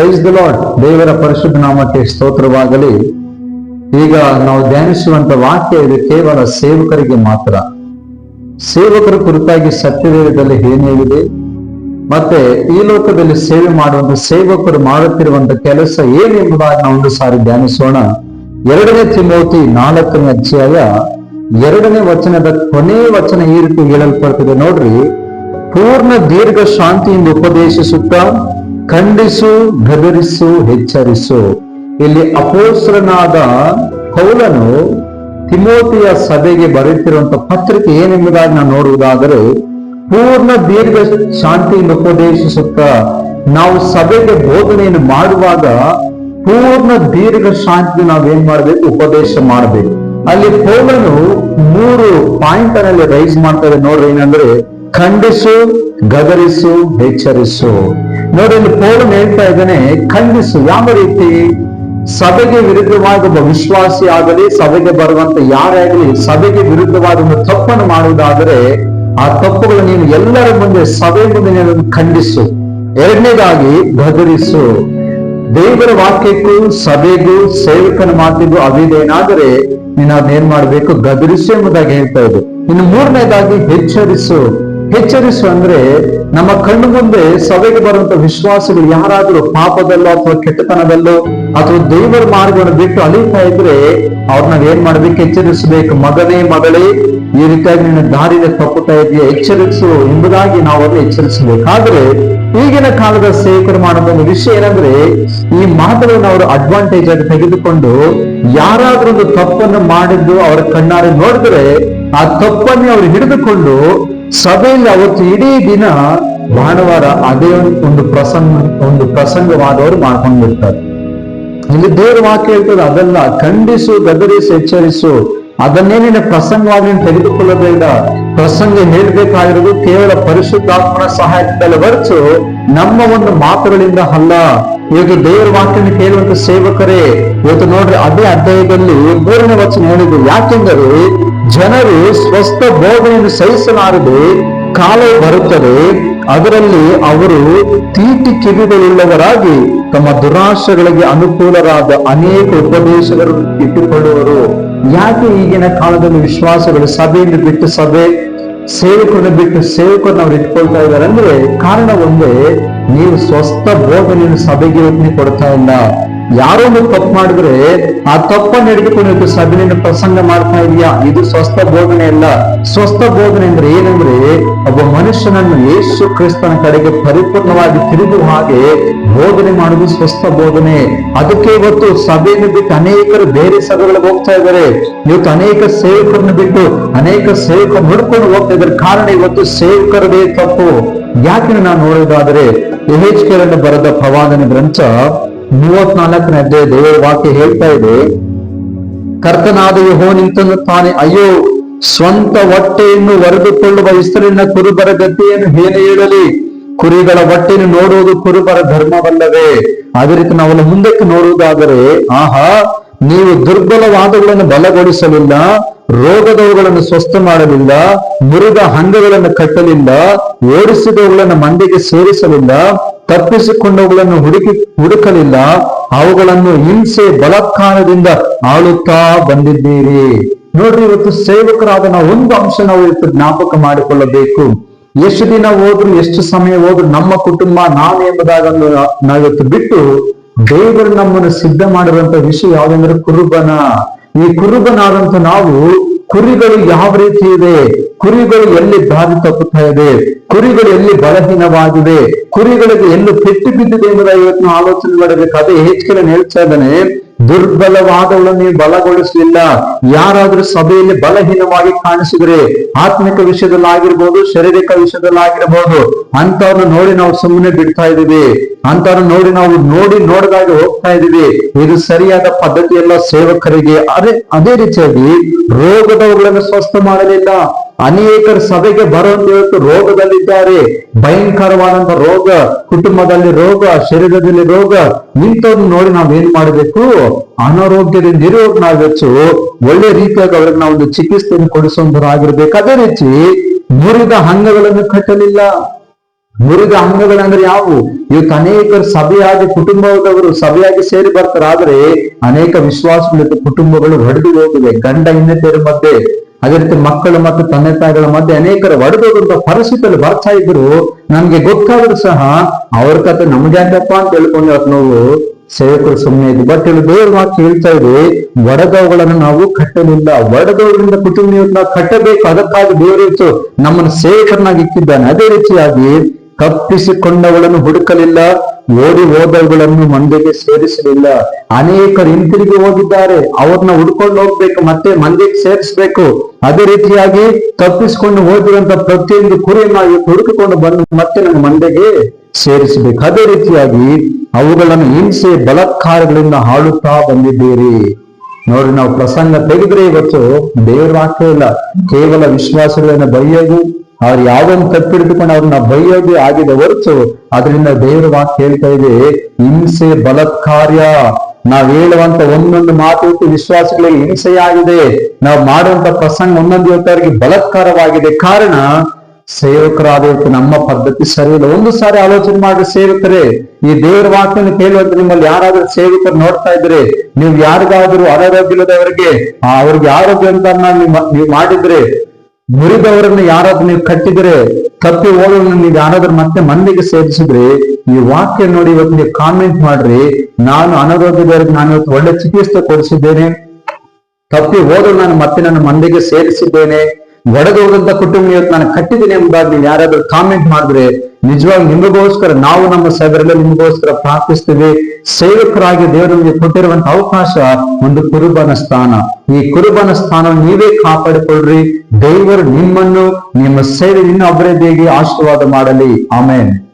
Praise the lord ದೇವರ ಪರಿಶುದ್ಧ ನಾಮಕ್ಕೆ ಸ್ತೋತ್ರವಾಗಲಿ. ಈಗ ನಾವು ಧ್ಯಾನಿಸುವಂತ ವಾಕ್ಯ ಇದು ಕೇವಲ ಸೇವಕರಿಗೆ ಮಾತ್ರ. ಸೇವಕರ ಕುರಿತಾಗಿ ಸತ್ಯವೇದದಲ್ಲಿ ಏನೇಗಿದೆ ಮತ್ತೆ ಈ ಲೋಕದಲ್ಲಿ ಸೇವೆ ಮಾಡುವಂತ ಸೇವಕರು ಮಾಡುತ್ತಿರುವಂತ ಕೆಲಸ ಏನೆಂಬುದಾಗಿ ನಾವು ಒಂದು ಸಾರಿ ಧ್ಯಾನಿಸೋಣ. ಎರಡನೇ ತಿಮೋತಿ ನಾಲ್ಕನೇ ಅಧ್ಯಾಯ ಎರಡನೇ ವಚನದ ಕೊನೆ ವಚನ ಈ ರೀತಿ ಹೇಳಲ್ಪಡ್ತದೆ. ನೋಡ್ರಿ, ಪೂರ್ಣ ದೀರ್ಘ ಶಾಂತಿಯಿಂದ ಉಪದೇಶಿಸುತ್ತಾ ಖಂಡಿಸು, ಗದರಿಸು ಹೆಚ್ಚರಿಸು ಇಲ್ಲಿ ಅಪೋಸ್ರನಾದ ಪೌಲನು ತಿಮೋತಿಯ ಸಭೆಗೆ ಬರೆಯುತ್ತಿರುವಂತಹ ಪತ್ರಿಕೆ ಏನೆಂಬುದಾಗಿ ನಾವು ನೋಡುವುದಾದರೆ, ಪೂರ್ಣ ದೀರ್ಘ ಶಾಂತಿಯಿಂದ ಉಪದೇಶಿಸುತ್ತಾ ನಾವು ಸಭೆಗೆ ಬೋಧನೆಯನ್ನು ಮಾಡುವಾಗ ಪೂರ್ಣ ದೀರ್ಘ ಶಾಂತಿ ನಾವೇನ್ ಮಾಡಬೇಕು? ಉಪದೇಶ ಮಾಡಬೇಕು. ಅಲ್ಲಿ ಪೌಲನು ಮೂರು ಪಾಯಿಂಟ್ ಅಲ್ಲಿ ರೈಸ್ ಮಾಡ್ತಾರೆ ನೋಡ್ರಿ ಏನಂದ್ರೆ, ಖಂಡಿಸು, ಗದರಿಸು, ಎಚ್ಚರಿಸು. ನೋಡಿ, ಇಲ್ಲಿ ಹೇಳ್ತಾ ಇದ್ದಾನೆ, ಖಂಡಿಸು, ಯಾವ ರೀತಿ? ಸಭೆಗೆ ವಿರುದ್ಧವಾಗಿ ಒಬ್ಬ ವಿಶ್ವಾಸಿ ಆಗಲಿ, ಸಭೆಗೆ ಬರುವಂತ ಯಾರೇ ಆಗಲಿ ಸಭೆಗೆ ವಿರುದ್ಧವಾದ ಒಂದು ತಪ್ಪನ್ನು ಮಾಡುವುದಾದರೆ, ಆ ತಪ್ಪುಗಳು ನೀನು ಎಲ್ಲರ ಮುಂದೆ ಸಭೆ ಮುಂದೆ ನೀನು ಖಂಡಿಸು. ಎರಡನೇದಾಗಿ ಗದರಿಸು ದೇವರ ವಾಕ್ಯಕ್ಕೂ, ಸಭೆಗೂ, ಸೇವಕನ ಮಾತಿಗೂ ಅವಿದೇನಾದರೆ ನೀನು ಅದನ್ನೇನ್ ಮಾಡ್ಬೇಕು? ಗದರಿಸು ಎಂಬುದಾಗಿ ಹೇಳ್ತಾ ಇದ್ದು. ಇನ್ನು ಮೂರನೇದಾಗಿ, ಎಚ್ಚರಿಸು. ಎಚ್ಚರಿಸು ಅಂದ್ರೆ ನಮ್ಮ ಕಣ್ಣು ಮುಂದೆ ಸಭೆಗೆ ಬರುವಂತ ವಿಶ್ವಾಸಗಳು ಯಾರಾದರೂ ಪಾಪದಲ್ಲೋ ಅಥವಾ ಕೆಟ್ಟತನದಲ್ಲೋ ಅಥವಾ ದೇವರ ಮಾರ್ಗವನ್ನು ಬಿಟ್ಟು ಅಲಿತಾ ಇದ್ರೆ ಅವ್ರನ್ನ ಏನ್ ಮಾಡ್ಬೇಕು? ಎಚ್ಚರಿಸಬೇಕು. ಮಗನೇ, ಮಗಳೇ, ಈ ರೀತಿಯಾಗಿ ನಿನ್ನ ದಾರಿನ ತಪ್ಪುತ್ತಾ ಇದೆಯಾ? ಎಚ್ಚರಿಸು ಎಂಬುದಾಗಿ ನಾವು ಅವ್ರನ್ನ ಎಚ್ಚರಿಸಬೇಕು. ಆದ್ರೆ ಈಗಿನ ಕಾಲದ ಸೇವಕರು ಮಾಡುವ ಒಂದು ವಿಷಯ ಏನಂದ್ರೆ ಈ ಮಾತುಗಳನ್ನು ಅವರು ಅಡ್ವಾಂಟೇಜ್ ಆಗಿ ತೆಗೆದುಕೊಂಡು ಯಾರಾದ್ರೂ ಒಂದು ತಪ್ಪನ್ನು ಮಾಡಿದ್ದು ಅವರ ಕಣ್ಣಾರೆ ನೋಡಿದ್ರೆ ಆ ತಪ್ಪನ್ನೇ ಅವರು ಹಿಡಿದುಕೊಂಡು ಸಭೆಯಲ್ಲಿ ಅವತ್ತು ಇಡೀ ದಿನ ಭಾನುವಾರ ಅದೇ ಒಂದು ಪ್ರಸಂಗ, ಒಂದು ಪ್ರಸಂಗವಾದವರು ಮಾಡ್ಕೊಂಡಿರ್ತಾರೆ. ಇಲ್ಲಿ ದೇವರ ವಾಕ್ಯ ಹೇಳ್ತದೆ, ಅದೆಲ್ಲ ಖಂಡಿಸು, ಗದರಿಸು, ಎಚ್ಚರಿಸು. ಅದನ್ನೇ ನಿನ್ನ ಪ್ರಸಂಗವಾಗಿ ತೆಗೆದುಕೊಳ್ಳಬೇಡ. ಪ್ರಸಂಗ ಹೇಳ್ಬೇಕಾಗಿರೋದು ಕೇವಲ ಪರಿಶುದ್ಧಾತ್ಮನ ಸಹಾಯದಲ್ಲಿ ಹೊರತು ನಮ್ಮ ಒಂದು ಮಾತುಗಳಿಂದ ಅಲ್ಲ. ಇವತ್ತು ದೇವರ ವಾಕ್ಯವನ್ನು ಕೇಳುವಂತ ಸೇವಕರೇ, ಇವತ್ತು ನೋಡ್ರಿ ಅದೇ ಅಧ್ಯಾಯದಲ್ಲಿ ಮೂರನೇ ವಚನ ಹೇಳಿದ್ರು ಯಾಕೆಂದರೆ ಜನರು ಸ್ವಸ್ಥ ಬೋಧನೆಯನ್ನು ಸಹಿಸಲಾರದೆ ಕಾಲ ಬರುತ್ತದೆ. ಅದರಲ್ಲಿ ಅವರು ತೀಟಿ ಕಿವಿಗಳುಳ್ಳವರಾಗಿ ತಮ್ಮ ದುರಾಶೆಗಳಿಗೆ ಅನುಕೂಲರಾದ ಅನೇಕ ಉಪದೇಶಗಳನ್ನು ಇಟ್ಟುಕೊಳ್ಳುವರು. ಯಾಕೆ ಈಗಿನ ಕಾಲದಲ್ಲಿ ವಿಶ್ವಾಸಗಳು ಸಭೆಯಿಂದ ಬಿಟ್ಟು ಸಭೆ ಸೇವಕರನ್ನು ಬಿಟ್ಟು ಸೇವಕರನ್ನ ಅವ್ರು ಇಟ್ಕೊಳ್ತಾ ಇದ್ದಾರೆ ಅಂದ್ರೆ ಕಾರಣ ಒಂದೇ, ನೀವು ಸ್ವಸ್ಥ ಬೋಧನೆಯನ್ನು ಸಭೆಗೆ ಕೊಡ್ತಾ ಇಲ್ಲ. ಯಾರೋ ಒಂದು ತಪ್ಪು ಮಾಡಿದ್ರೆ ಆ ತಪ್ಪನ್ನು ಹಿಡಿದುಕೊಂಡು ಸಭೆಯನ್ನು ಪ್ರಸಂಗ ಮಾಡ್ತಾ ಇದೆಯಾ? ಇದು ಸ್ವಸ್ಥ ಬೋಧನೆ ಅಲ್ಲ. ಸ್ವಸ್ಥ ಬೋಧನೆ ಅಂದ್ರೆ ಏನಂದ್ರೆ ಒಬ್ಬ ಮನುಷ್ಯನನ್ನು ಯೇಸು ಕ್ರಿಸ್ತನ ಕಡೆಗೆ ಪರಿಪೂರ್ಣವಾಗಿ ತಿರುಗುವ ಹಾಗೆ ಬೋಧನೆ ಮಾಡುವುದು ಸ್ವಸ್ಥ ಬೋಧನೆ. ಅದಕ್ಕೆ ಇವತ್ತು ಸಭೆಯನ್ನು ಬಿಟ್ಟು ಅನೇಕರು ಬೇರೆ ಸಭೆಗಳಿಗೆ ಹೋಗ್ತಾ ಇದ್ದಾರೆ. ಇವತ್ತು ಅನೇಕ ಸೇವಕರನ್ನು ಬಿಟ್ಟು ಅನೇಕ ಸೇವಕರು ನೋಡ್ಕೊಂಡು ಹೋಗ್ತಾ ಇದ್ದಾರೆ. ಕಾರಣ ಇವತ್ತು ಸೇವಕರದೇ ತಪ್ಪು. ಯಾಕೆ ನಾವು ನೋಡೋದಾದ್ರೆ ಎಚ್ ಬರೆದ ಪ್ರವಾದನೆ ಗ್ರಂಥ ಮೂವತ್ನಾಲ್ಕನೇ ಅಧ್ಯಾಯ ದೇವರ ವಾಕ್ಯ ಹೇಳ್ತಾ ಇದೆ, ಕರ್ತನಾದ ಯಹೋ ನಿಂತನು ತಾನೆ. ಅಯ್ಯೋ, ಸ್ವಂತ ಹೊಟ್ಟೆಯನ್ನು ಒರೆದುಕೊಳ್ಳುವ ಇಸ್ತರಿನ ಕುರುಬರ ಗದ್ದೆಯನ್ನು ಹೇಗೆ ಹೇಳಲಿ? ಕುರಿಗಳ ಹೊಟ್ಟೆಯನ್ನು ನೋಡುವುದು ಕುರುಬರ ಧರ್ಮವಲ್ಲವೇ. ಅದೇ ರೀತಿ ನಾವು ಮುಂದಕ್ಕೆ ನೋಡುವುದಾದರೆ, ಆಹಾ, ನೀವು ದುರ್ಬಲವಾದಗಳನ್ನು ಬಲಗೊಳಿಸಲಿಲ್ಲ, ರೋಗದವುಗಳನ್ನು ಸ್ವಸ್ಥ ಮಾಡಲಿಲ್ಲ ಮುರಿದ ಹಂಗಗಳನ್ನು ಕಟ್ಟಲಿಲ್ಲ, ಓಡಿಸಿದವುಗಳನ್ನು ಮಂದಿಗೆ ಸೇರಿಸಲಿಲ್ಲ ತಪ್ಪಿಸಿಕೊಂಡವುಗಳನ್ನು ಹುಡುಕಿ ಹುಡುಕಲಿಲ್ಲ, ಅವುಗಳನ್ನು ಹಿಂಸೆ ಬಲಾತ್ಕಾರದಿಂದ ಆಳುತ್ತಾ ಬಂದಿದ್ದೀರಿ. ನೋಡ್ರಿ, ಇವತ್ತು ಸೇವಕರಾದ ನಾವು ಒಂದು ಅಂಶ ನಾವು ಇವತ್ತು ಜ್ಞಾಪಕ ಮಾಡಿಕೊಳ್ಳಬೇಕು. ಎಷ್ಟು ದಿನ ಹೋದ್ರು, ಎಷ್ಟು ಸಮಯ ಹೋದ್ರು ನಮ್ಮ ಕುಟುಂಬ ನಾನು ಎಂಬುದಾಗ ನಾವಿವತ್ತು ಬಿಟ್ಟು ದೇವರು ನಮ್ಮನ್ನು ಸಿದ್ಧ ಮಾಡಿರುವಂತ ವಿಷಯ ಯಾವ್ದಂದ್ರೆ ಕುರುಬನ. ಈ ಕುರುಬನಾದಂತ ನಾವು ಕುರಿಗಳು ಯಾವ ರೀತಿ ಇದೆ? ಕುರಿಗಳು ಎಲ್ಲಿ ದಾರಿ ತಪ್ಪುತ್ತಾ ಇದೆ? ಕುರಿಗಳು ಎಲ್ಲಿ ಬಲಹೀನವಾಗಿದೆ ಕುರಿಗಳಿಗೆ ಎಲ್ಲಿ ಪೆಟ್ಟು ಬಿದ್ದಿದೆ ಎಂಬುದಾಗಿ ಇವತ್ತು ನಾವು ಆಲೋಚನೆ ಮಾಡಬೇಕು ಅದೇ ಹೆಚ್ಚಿನ ಹೇಳ್ತಾ ಇದ್ದಾನೆ. ದುರ್ಬಲವಾದವಳು ನೀವು ಬಲಗೊಳಿಸಲಿಲ್ಲ. ಯಾರಾದ್ರೂ ಸಭೆಯಲ್ಲಿ ಬಲಹೀನವಾಗಿ ಕಾಣಿಸಿದ್ರೆ ಆತ್ಮಿಕ ವಿಷಯದಲ್ಲಾಗಿರ್ಬೋದು, ಶಾರೀರಿಕ ವಿಷಯದಲ್ಲಾಗಿರ್ಬೋದು ಅಂತವ್ರನ್ನ ನೋಡಿ ನಾವು ಸುಮ್ಮನೆ ಬಿಡ್ತಾ ಇದ್ದೀವಿ. ಅಂತವ್ರನ್ನ ನೋಡಿ ನಾವು ನೋಡಿ ನೋಡಿದಾಗ ಹೋಗ್ತಾ ಇದೀವಿ ಇದು ಸರಿಯಾದ ಪದ್ಧತಿಯಲ್ಲ ಸೇವಕರಿಗೆ. ಅದೇ ಅದೇ ರೀತಿಯಾಗಿ ರೋಗದವುಗಳನ್ನು ಸ್ವಸ್ಥ ಮಾಡಲಿಲ್ಲ. ಅನೇಕರು ಸಭೆಗೆ ಬರುವಂತ ರೋಗದಲ್ಲಿದ್ದಾರೆ. ಭಯಂಕರವಾದಂತ ರೋಗ, ಕುಟುಂಬದಲ್ಲಿ ರೋಗ, ಶರೀರದಲ್ಲಿ ರೋಗ ಇಂಥವ್ರನ್ನ ನೋಡಿ ನಾವ್ ಏನ್ ಮಾಡಬೇಕು? ಅನಾರೋಗ್ಯದಿಂದ ಇರೋರು ನಾವು ಹೆಚ್ಚು ಒಳ್ಳೆ ರೀತಿಯಾಗಿ ಅವ್ರಿಗೆ ನಾವು ಒಂದು ಚಿಕಿತ್ಸೆಯನ್ನು ಕೊಡಿಸುವಂತರಾಗಿರ್ಬೇಕು ಅದೇ ರೀತಿ ಮುರಿದ ಅಂಗಗಳನ್ನು ಕಟ್ಟಲಿಲ್ಲ. ಮುರಿದ ಅಂಗಗಳಂದ್ರೆ ಯಾವು? ಇವತ್ತು ಅನೇಕರು ಸಭೆಯಾಗಿ, ಕುಟುಂಬದವರು ಸಭೆಯಾಗಿ ಸೇರಿ ಬರ್ತಾರೆ. ಆದ್ರೆ ಅನೇಕ ವಿಶ್ವಾಸಗಳಿದ್ದ ಕುಟುಂಬಗಳು ಹೊಡೆದು ಹೋಗಿವೆ. ಗಂಡ, ಹೆಂಡತಿಯರ ಮಧ್ಯೆ ಅದೇ ರೀತಿ ಮಕ್ಕಳು ಮತ್ತು ತಂದೆ ತಾಯಿಗಳ ಮಧ್ಯೆ ಅನೇಕರು ಒಡೆದೋದಂತ ಪರಿಸ್ಥಿತಿಯಲ್ಲಿ ಬರ್ತಾ ಇದ್ರು ನಮ್ಗೆ ಗೊತ್ತಾದ್ರು ಸಹ ಅವ್ರ ಕತೆ ನಮ್ಗೆ ಯಾಕಪ್ಪ ಅಂತ ಹೇಳ್ಕೊಂಡು ನಾವು ಸೇವಕರು ಸುಮ್ಮನೆ ಇದ್ವಿ. ಬಟ್ ಇಲ್ಲಿ ದೇವ್ರ ಮಾತು ಹೇಳ್ತಾ ಇದೆ ಒಡೆದವುಗಳನ್ನು ನಾವು ಕಟ್ಟಲಿಲ್ಲ. ಒಡೆದವರಿಂದ ಕುಟುಂಬ ಕಟ್ಟಬೇಕು. ಅದಕ್ಕಾಗಿ ದೇವರಿತ್ತು ನಮ್ಮನ್ನು ಸೇವಕರನ್ನಾಗಿ ಇಟ್ಟಿದ್ದಾನೆ. ಅದೇ ರೀತಿಯಾಗಿ ತಪ್ಪಿಸಿಕೊಂಡವಳನ್ನು ಹುಡುಕಲಿಲ್ಲ, ಓಡಿ ಹೋದವುಗಳನ್ನು ಮಂದಿಗೆ ಸೇರಿಸಲಿಲ್ಲ. ಅನೇಕರು ಹಿಂತಿರುಗಿ ಹೋಗಿದ್ದಾರೆ, ಅವ್ರನ್ನ ಹುಡ್ಕೊಂಡು ಹೋಗ್ಬೇಕು, ಮತ್ತೆ ಮಂದಿಗೆ ಸೇರಿಸ್ಬೇಕು. ಅದೇ ರೀತಿಯಾಗಿ ತಪ್ಪಿಸಿಕೊಂಡು ಹೋಗಿರುವಂತ ಪ್ರತಿಯೊಂದು ಕುರಿಯನ್ನು ಹುಡುಕಿಕೊಂಡು ಬಂದು ಮತ್ತೆ ನಮ್ಮ ಮಂದಿಗೆ ಸೇರಿಸಬೇಕು. ಅದೇ ರೀತಿಯಾಗಿ ಅವುಗಳನ್ನು ಹಿಂಸೆ, ಬಲತ್ಕಾರಗಳಿಂದ ಹಾಳುತ್ತಾ ಬಂದಿದ್ದೀರಿ. ನೋಡಿ, ನಾವು ಪ್ರಸಂಗ ತೆಗೆದ್ರೆ ಇವತ್ತು ದೇವರ ವಾಕ್ಯ ಇಲ್ಲ. ಕೇವಲ ವಿಶ್ವಾಸಗಳನ್ನ ಬೈಯೋದು ಅವ್ರು ಯಾವೊಂದು ತಪ್ಪಿಡಿದುಕೊಂಡು ಅವ್ರನ್ನ ಬೈಯೋದು ಆಗಿದೆ ಹೊರತು ಅದರಿಂದ ದೇವರ ಮಾತು ಹೇಳ್ತಾ ಇದೆ, ಹಿಂಸೆ ಬಲತ್ಕಾರ್ಯ. ನಾವ್ ಹೇಳುವಂತ ಒಂದೊಂದು ಮಾತು ವಿಶ್ವಾಸಗಳಿಗೆ ಹಿಂಸೆಯಾಗಿದೆ. ನಾವು ಮಾಡುವಂತ ಪ್ರಸಂಗ ಒಂದೊಂದು ಇವತ್ತವರಿಗೆ ಬಲತ್ಕಾರವಾಗಿದೆ. ಕಾರಣ ಸೇವಕರಾದ ನಮ್ಮ ಪದ್ಧತಿ ಸರಿ ಇಲ್ಲ. ಒಂದು ಸಾರಿ ಆಲೋಚನೆ ಮಾಡಿ ಸೇವಕರೇ ಈ ದೇವರ ವಾಕ್ಯವನ್ನು ಕೇಳುವಂತ ನಿಮ್ಮಲ್ಲಿ ಯಾರಾದ್ರೂ ಸೇವಕರು ನೋಡ್ತಾ ಇದ್ರೆ, ನೀವು ಯಾರಿಗಾದ್ರೂ ಅನಾರೋಗ್ಯ ಇಲ್ಲದವರಿಗೆ ಅವ್ರಿಗೆ ಆರೋಗ್ಯ ಅಂತ ನೀವು ಮಾಡಿದ್ರೆ ಮುರಿದವರನ್ನು ಯಾರಾದ್ರೂ ನೀವು ಕಟ್ಟಿದ್ರೆ, ತಪ್ಪಿ ಓದೋದನ್ನ ನೀವು ಯಾರಾದ್ರೂ ಮತ್ತೆ ಮಂದಿಗೆ ಸೇರಿಸಿದ್ರೆ, ಈ ವಾಕ್ಯ ನೋಡಿ ಇವತ್ತು ನೀವು ಕಾಮೆಂಟ್ ಮಾಡ್ರಿ. ನಾನು ಅನಾರೋಗ್ಯದವರಿಗೆ ನಾನು ಇವತ್ತು ಒಳ್ಳೆ ಚಿಕಿತ್ಸೆ ಕೊಡಿಸಿದ್ದೇನೆ. ತಪ್ಪಿ ಓದೋ ನಾನು ಮತ್ತೆ ನನ್ನ ಮಂದಿಗೆ ಸೇರಿಸಿದ್ದೇನೆ. ಒಡೆದು ಕುಟುಂಬ ಇವತ್ತು ನಾನು ಕಟ್ಟಿದ್ದೀನಿ ಎಂಬುದಾಗಿ ನೀವು ಯಾರಾದ್ರೂ ಕಾಮೆಂಟ್ ಮಾಡಿದ್ರೆ ನಿಜವಾಗಿ ನಿಮಗೋಸ್ಕರ ನಾವು ನಮ್ಮ ಸಭೆಯಲ್ಲಿ ನಿಮಗೋಸ್ಕರ ಪ್ರಾರ್ಥಿಸ್ತೀವಿ. ಸೇವಕರಾಗಿ ದೇವರು ನಿಮಗೆ ಕೊಟ್ಟಿರುವಂತ ಅವಕಾಶ ಒಂದು ಕುರುಬನ ಸ್ಥಾನ. ಈ ಕುರುಬನ ಸ್ಥಾನ ನೀವೇ ಕಾಪಾಡಿಕೊಳ್ಳ್ರಿ ದೇವರು ನಿಮ್ಮನ್ನು, ನಿಮ್ಮ ಸೇವೆ ಇನ್ನೊಬ್ಬರೇ ದೇಗಿ ಆಶೀರ್ವಾದ ಮಾಡಲಿ. ಆಮೇನ್.